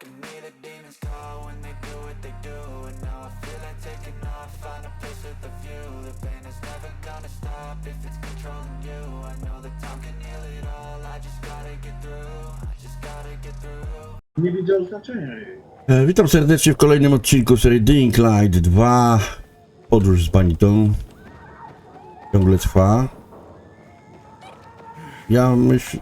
can hear the demons call when they do what they do And now I feel like taking off, find a place with a view The pain is never gonna stop if it's controlling you I know that time can heal it all, I just gotta get through I just gotta get through Nie widział znaczenia jej. E, Witam serdecznie w kolejnym odcinku serii Dying Light 2. Podróż z Banitą ciągle trwa. Ja myśl,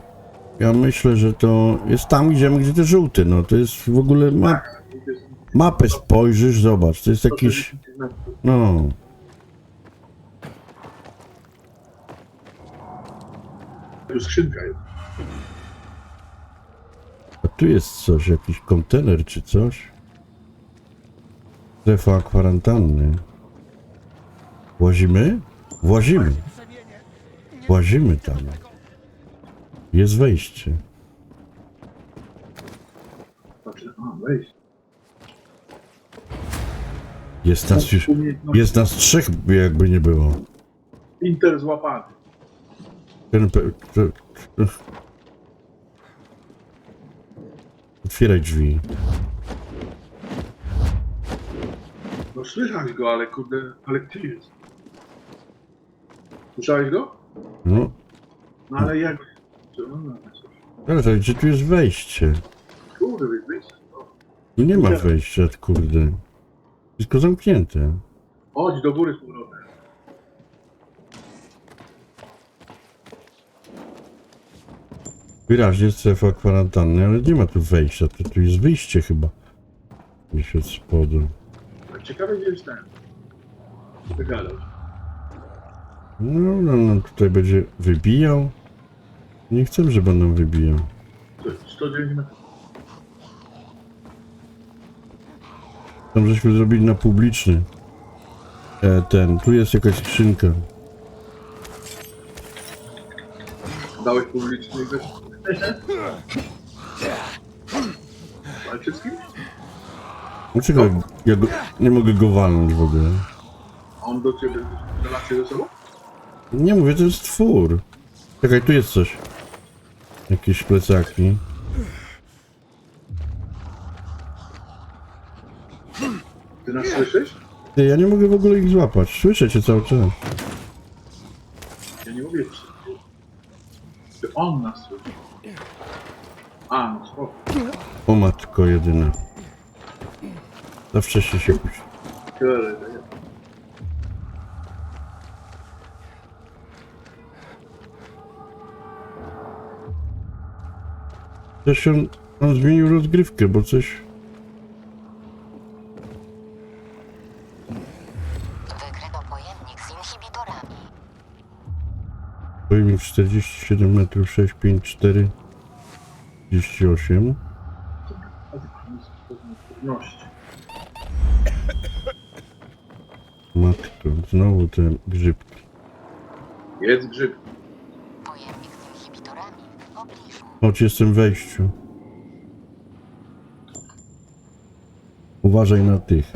ja myślę, że to jest tam, gdzie, gdzie te żółty. No to jest w ogóle ma, mapę spojrzysz, zobacz, to jest jakiś. No. Tu skrzynka jest. A tu jest coś, jakiś kontener czy coś. Strefa kwarantanny. Łazimy? Włazimy. Włazimy tam. Jest wejście. Znaczy, a, wejść. Jest nas już. Umiejętności. Jest nas trzech, jakby nie było. Inter złapany. Ten, pe-. Otwieraj drzwi. No słyszałeś go, ale kurde, ale gdzie jest? Słyszałeś go? No, No ale jak? No, ale to gdzie tu jest wejście? Kurde, wyjdź. Tu nie ma wejścia, kurde. Wszystko zamknięte. Chodź do góry z powrotem. Wyraźnie strefa kwarantanny, ale nie ma tu wejścia, to tu jest wyjście chyba. Gdzieś od spodu. Tak ciekawe, gdzie jest ten. Wygadał. No, no, no, tutaj będzie wybijał. Nie chcę, żeby on nam wybijał. To jest 109 metrów. Tam żeśmy zrobili na publiczny. E, ten, tu jest jakaś skrzynka. Dałeś publicznie weź. Walczy z kimś? Dlaczego ja go, nie mogę go walnąć w ogóle? A on do ciebie relacje ze sobą? Nie mówię, to jest twór. Czekaj, tu jest coś. Jakieś plecaki. Ty nas słyszysz? Ty, ja nie mogę w ogóle ich złapać. Słyszę cię cały czas. Ja nie mówię ci. Czy on nas słyszy? A, no spoko. O matko jedyna. Za wcześnie się puści. Też on, on zmienił rozgrywkę, bo coś... Wykryto pojemnik z inhibitorami. Pojemnik 47 metrów 6, 5, 4, 38. Pewności. Matko, znowu te grzybki. Jest grzyb. Pojemnik z inhibitorami w jestem w wejściu. Uważaj na tych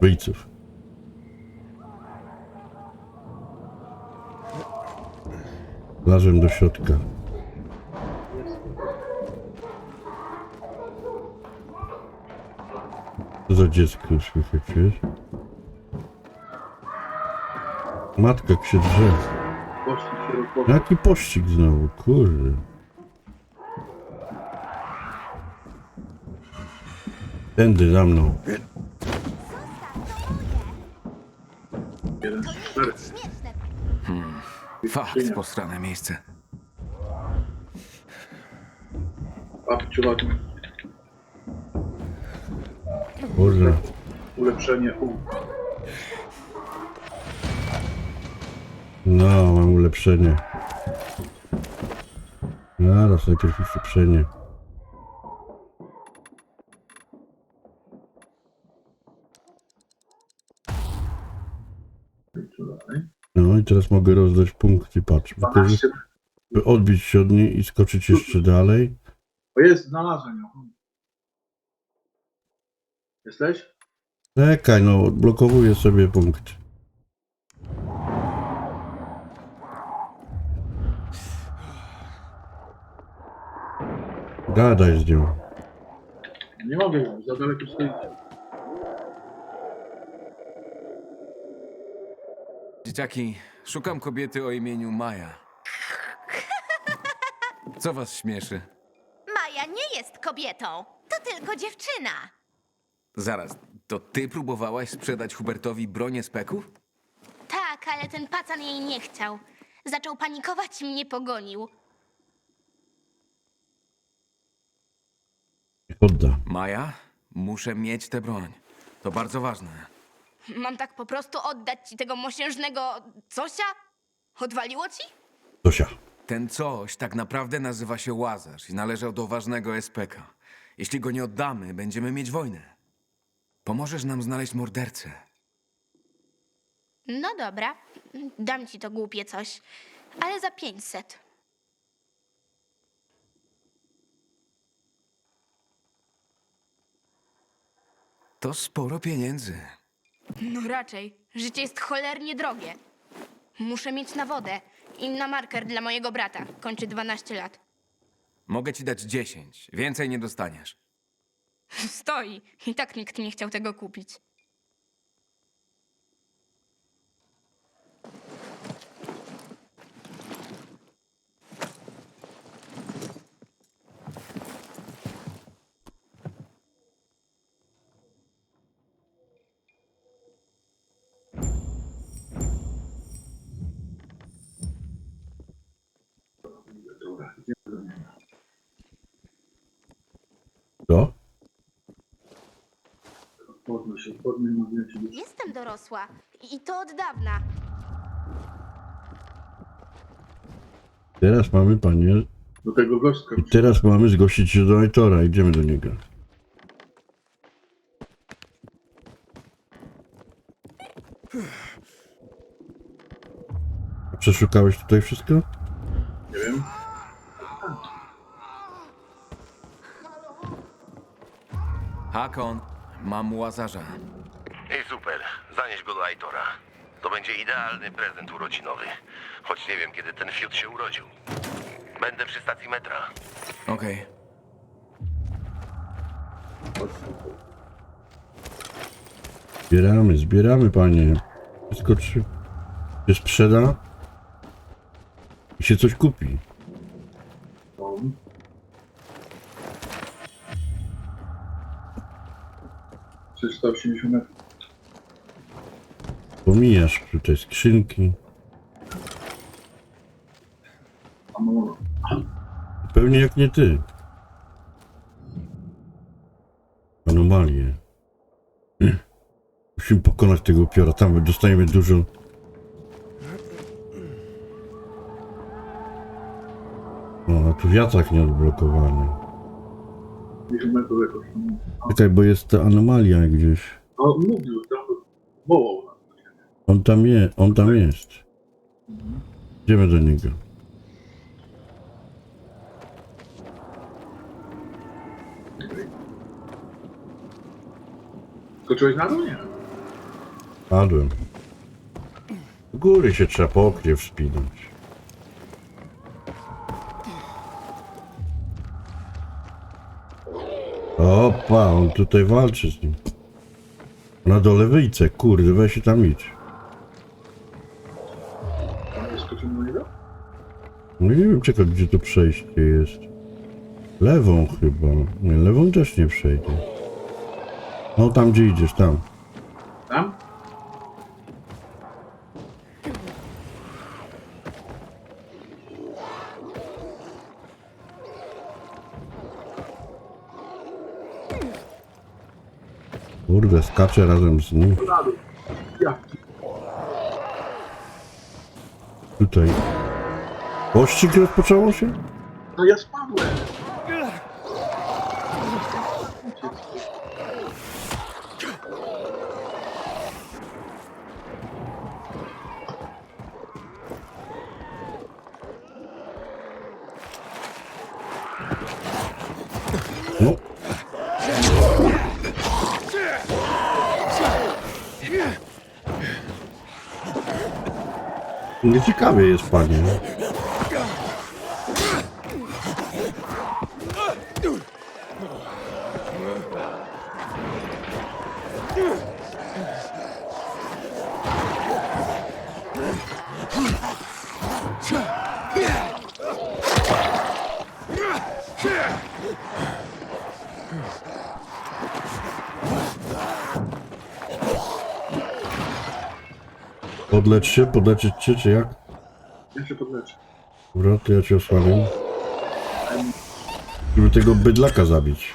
wyjców. Lazłem do środka. Co za dziecko słychać, wiesz? Matka jak się drze. Jaki pościg znowu, kurde. Tędy za mną. Jeden, trzy, cztery. Fakt, posrane miejsce. Babciu ładnie. Boże. Ulepszenie U. No, mam ulepszenie. Zaraz, najpierw ulepszenie. Tutaj. No i teraz mogę rozdać punkty, patrz. Wykorzy- 12. by odbić się od niej i skoczyć jeszcze dalej. O jest, znalazłem ją. Jesteś? Czekaj, no, odblokowuję sobie punkt. Gadaj z nią. Nie mogę, za daleko stoicie. Dzieciaki, szukam kobiety o imieniu Maja. Co was śmieszy? Maja nie jest kobietą. To tylko dziewczyna. Zaraz, to ty próbowałaś sprzedać Hubertowi bronię speków? Tak, ale ten pacan jej nie chciał. Zaczął panikować i mnie pogonił. Odda. Maja, muszę mieć tę broń. To bardzo ważne. Mam tak po prostu oddać ci tego mosiężnego cosia? Odwaliło ci? Zosia. Ten coś tak naprawdę nazywa się Łazarz i należał do ważnego SPK. Jeśli go nie oddamy, będziemy mieć wojnę. Pomożesz nam znaleźć mordercę. No dobra, dam ci to głupie coś, ale za 500. To sporo pieniędzy. No raczej, życie jest cholernie drogie. Muszę mieć na wodę i na marker dla mojego brata. Kończy 12 lat. Mogę ci dać 10. Więcej nie dostaniesz. Stoi. I tak nikt nie chciał tego kupić. Dorosła. I to od dawna. Teraz mamy, panie, Do tego gościa. teraz mamy zgłosić się do Aitora. Idziemy do niego. Przeszukałeś tutaj wszystko? Nie wiem. Hakon, mam Łazarza. Ej, super. Zanieś go do Aitora. To będzie idealny prezent urodzinowy. Choć nie wiem, kiedy ten fiut się urodził. Będę przy stacji metra. Okej. Zbieramy, zbieramy, panie. Wszystko czy się sprzeda i się coś kupi. Trzysta osiemdziesiąt metrów. Pomijasz tutaj skrzynki. No, Pewnie jak nie ty. Anomalie. Musimy pokonać tego upiora. Tam dostajemy dużo. O, a tu wiatrak nieodblokowany. 50 metrów jakoś. No, Czekaj, bo jest ta anomalia gdzieś. no mówił, tam wołał. On tam jest, on tam jest. Idziemy do niego. Skoczyłeś na dół? Nie. Padłem. Do góry się trzeba po oknie wspinać. Opa, on tutaj walczy z nim. Na dole wyjce, kurde, weź się tam idź. Nie wiem, czekaj, gdzie to przejście jest. Lewą chyba. Nie, lewą też nie przejdzie. No tam, gdzie idziesz, tam. Tam? Kurde, skaczę razem z nim. Tutaj. Pościg rozpoczęło się? No ja spadłem. No. Nieciekawie jest, panie. Podlecz się, podleczyć cię, czy jak? Ja się podleczę. Dobra, to ja cię osłabię. Żeby tego bydlaka zabić.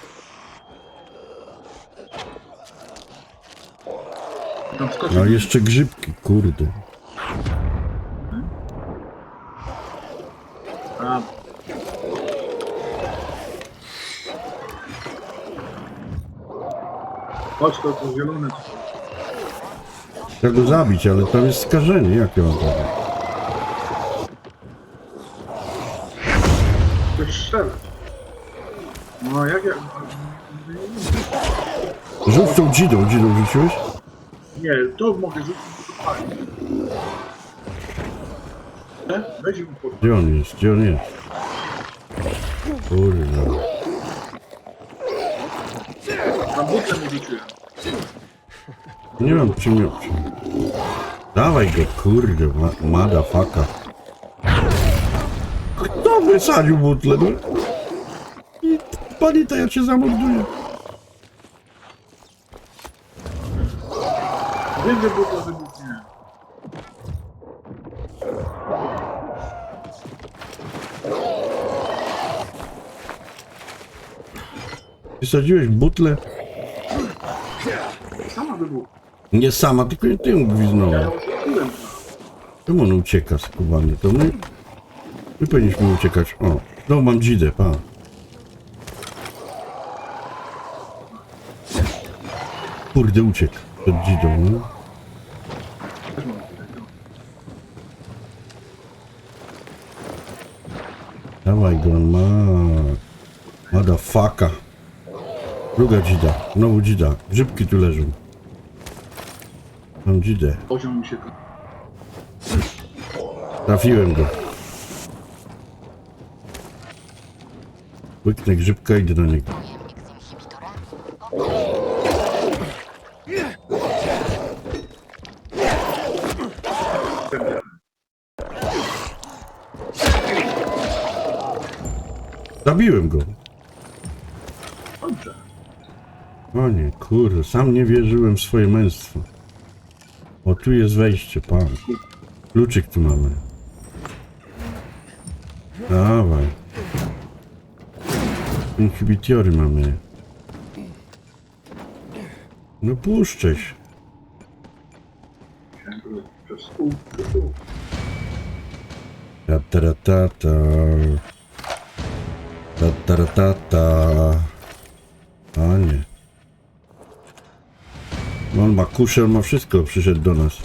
Tam. A jeszcze grzybki, kurde. A, Chodź to, to zielone. Trzeba go zabić, ale tam jest skażenie. Jak ja mam zabić? Ktoś strzela. No jak ja... Rzuć tą dzidą, dzidą rzuciłeś? Nie, to mogę rzucić, to pali. E? Weź mu pod... Gdzie on jest? Gdzie on jest? Kurde. Tam butlę mu rzuciłem. Nie mam przymiotu. Kurde, ma, motherfucker. Kto wysadził butlę, no? I pani to ja cię zamorduję. Wiem, że butla wybuchnie. Wysadziłeś butlę? Sama wybuchła. Nie sama, tylko ty ją gwiznąłem. Czemu on ucieka skubany? To my... My powinniśmy uciekać. O, no mam dzidę, pa. Kurde, uciekł przed dzidą, no. Dawaj go, ma. Motherfucker. Druga dzida, znowu dzida. Grzybki tu leżą. Mam dzidę. Poziom mi się to... Trafiłem go. Łyknę grzybka idę na niego. Zabiłem go. O nie, kurde, sam nie wierzyłem w swoje męstwo. Tu jest wejście, pan. Kluczyk tu mamy. Dawaj. Inhibitory mamy. No puszczę się. Musiałem to Przez pół, On ma kuszę, on ma wszystko, przyszedł do nas.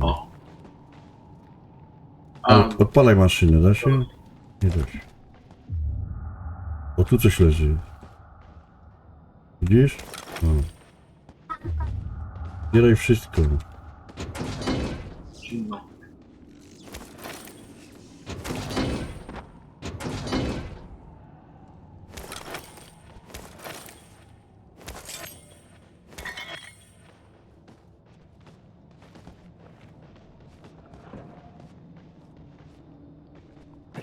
O. A, A, odpalaj maszynę, da się? Nie da się. O, tu coś leży. Widzisz? O. Zbieraj wszystko. zimno.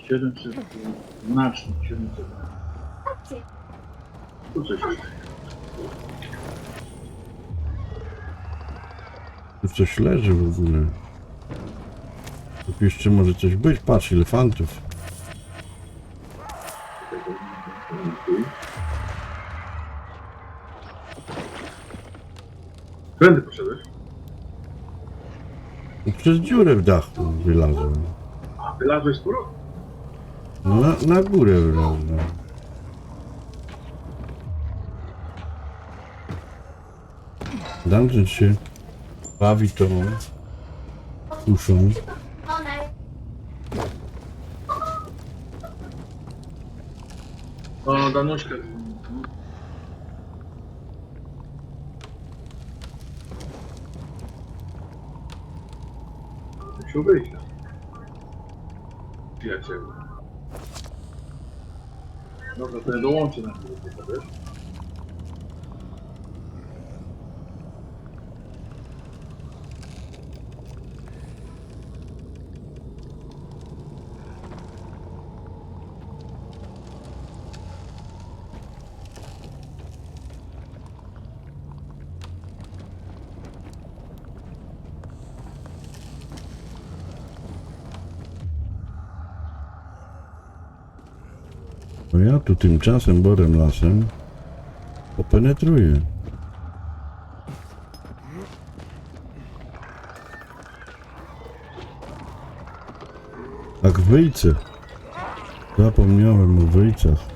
Siedemset, znacznik, siedemset. Tu coś. Tu coś leży w ogóle. Tu jeszcze może coś być. Patrz, elefantów. Którędy poszedłeś? I Przez dziurę w dachu wylazłem. A, wylazłeś z powrotem? Na, na górę wylazłem. Dungeon się bawi tą uszą. O, Danuśka. Musiał wyjść. Przyjaciel. Dobra, to ja dołączę na chwilę, tu tymczasem borem lasem popenetruję. Tak wyjce. Zapomniałem o wyjcach.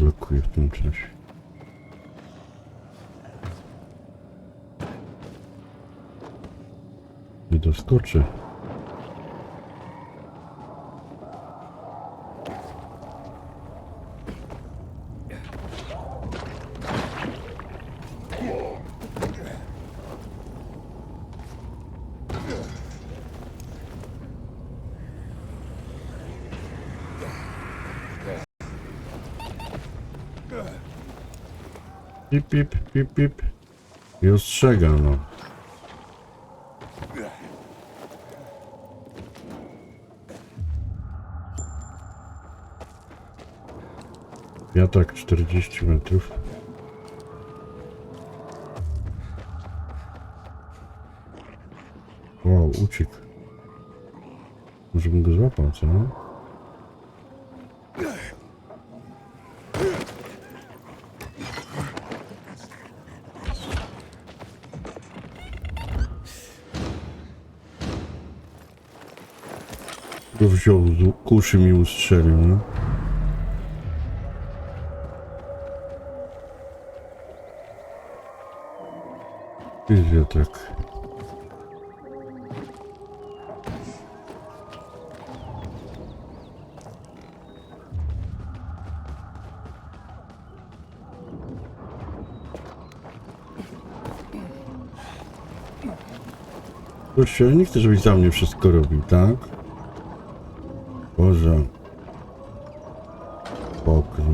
Odblokuję w tym czasie. Nie doskoczę. Pip, pip, pip, pip. I ostrzega, no. Wiatrak 40 metrów. Wow, uciekł. Może bym go złapał, co? Wziął z kuszy mi ustrzelił, no. Jest wiatrak. Gościu, ja nie chcę, żebyś za mnie wszystko robił, tak? Boże. Pokój.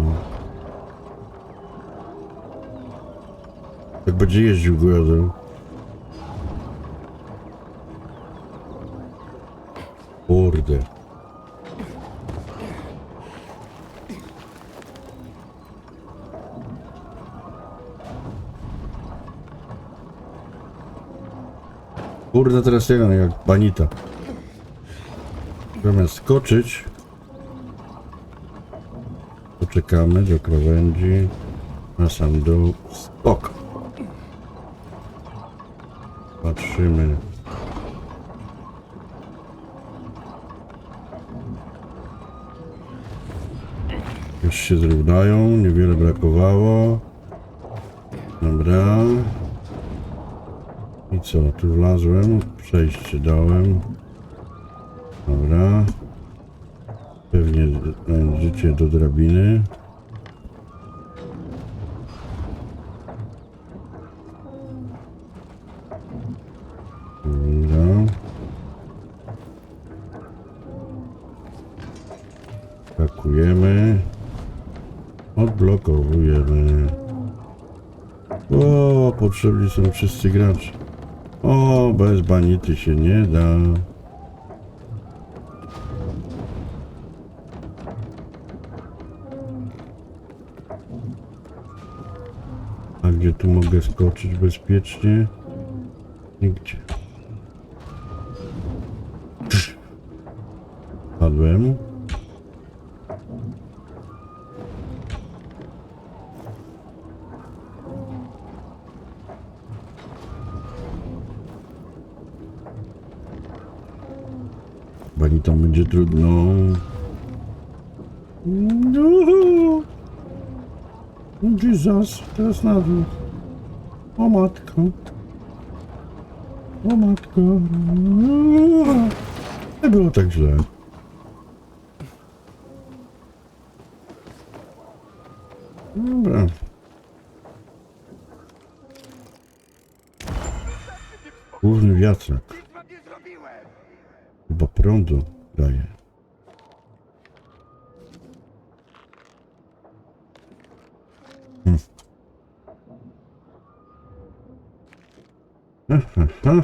Jak będzie jeździł grodem. Kurde. Kurde, teraz ja jak banita. Zamiast skoczyć, poczekamy do krawędzi, na sam dół, skok. Patrzymy. Już się zrównają, niewiele brakowało. Dobra. I co, tu wlazłem, przejście dałem. Dobra. Pewnie e, życie do drabiny. Dobra. Skakujemy. Odblokowujemy. O, potrzebni są wszyscy gracze. O, bez banity się nie da. Tu mogę skoczyć bezpiecznie? Nigdzie. Padłem. Banitą będzie trudno. No. Jesus, teraz na dół. O matko. O matko. Nie było tak źle. Dobra. Główny wiatrak. Chyba prądu daje. Hmm. Ha, ha.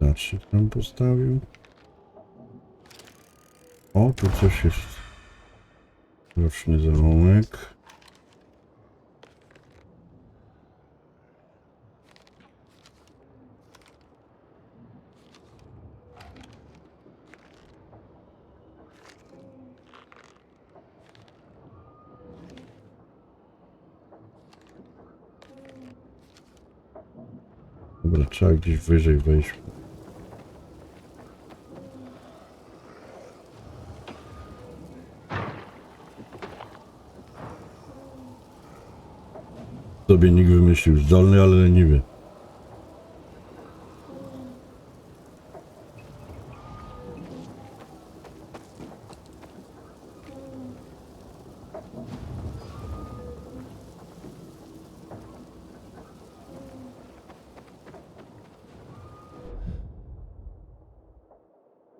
Znacznik tam postawił. O, tu coś jest. Roczny załomek. Dobra, trzeba gdzieś wyżej wejść. Sobie nikt wymyślił. Zdolny, ale leniwy.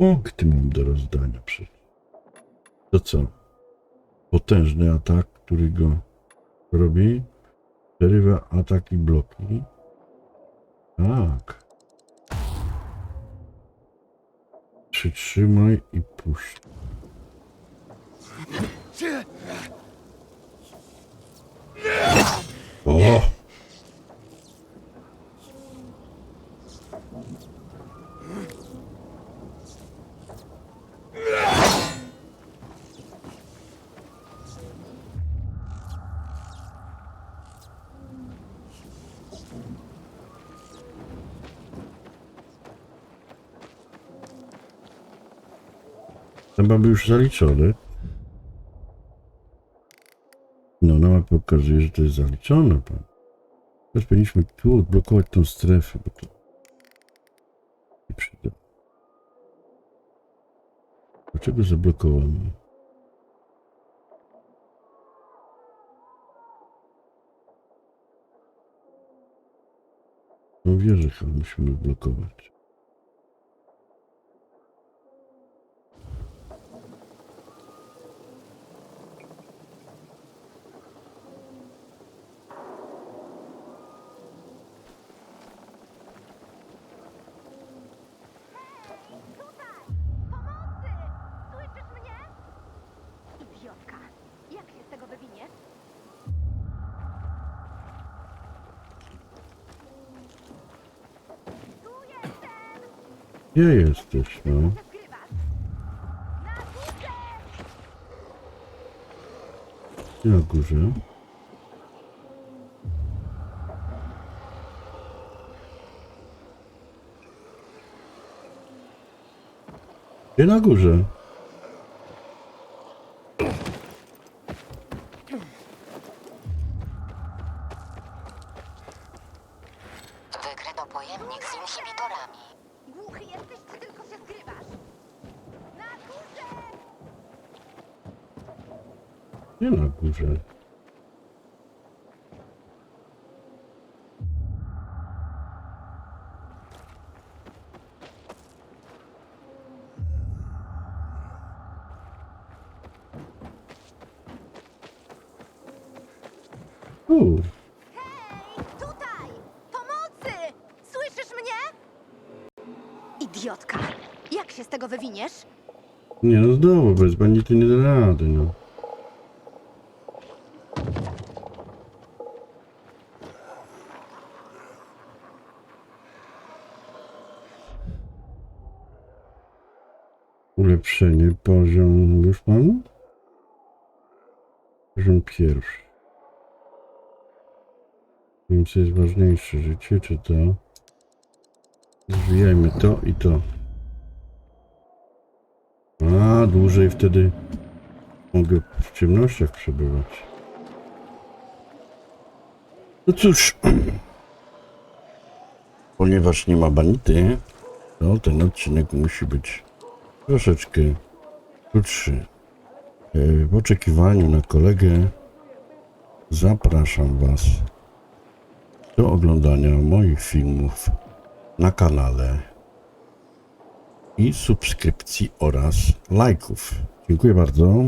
Punkty mam do rozdania przecież. To co? Potężny atak, który go robi. Przerywa ataki bloki. Tak. Przytrzymaj i puść. O! Chyba był już zaliczony. No, na mapie pokazuje, że to jest zaliczone. Pan. Teraz powinniśmy tu odblokować tą strefę, bo to nie przyda. Dlaczego zablokowano? No wierzę, chyba musimy odblokować. Pomocy! Słyszysz mnie? Idiotka! Jak się z tego wywiniesz? Tu jestem! Gdzie jesteś, no? Na górze? Gdzie na górze? Wykryto pojemnik z inhibitorami. Głuchy jesteś, czy tylko się skrywasz? Na górze! Gdzie na górze? Hej! Tutaj! Pomocy! Słyszysz mnie? Idiotka! Jak się z tego wywiniesz? Nie no znowu, bez bandyty nie da rady, no. Ulepszenie, poziom, już mam? Poziom pierwszy. Nie wiem, co jest ważniejsze, życie czy to? Zwijajmy to i to. A, dłużej wtedy mogę w ciemnościach przebywać. No cóż. Ponieważ nie ma banity, to ten odcinek musi być troszeczkę krótszy. E, W oczekiwaniu na kolegę zapraszam Was do oglądania moich filmów na kanale i subskrypcji oraz lajków. Dziękuję bardzo.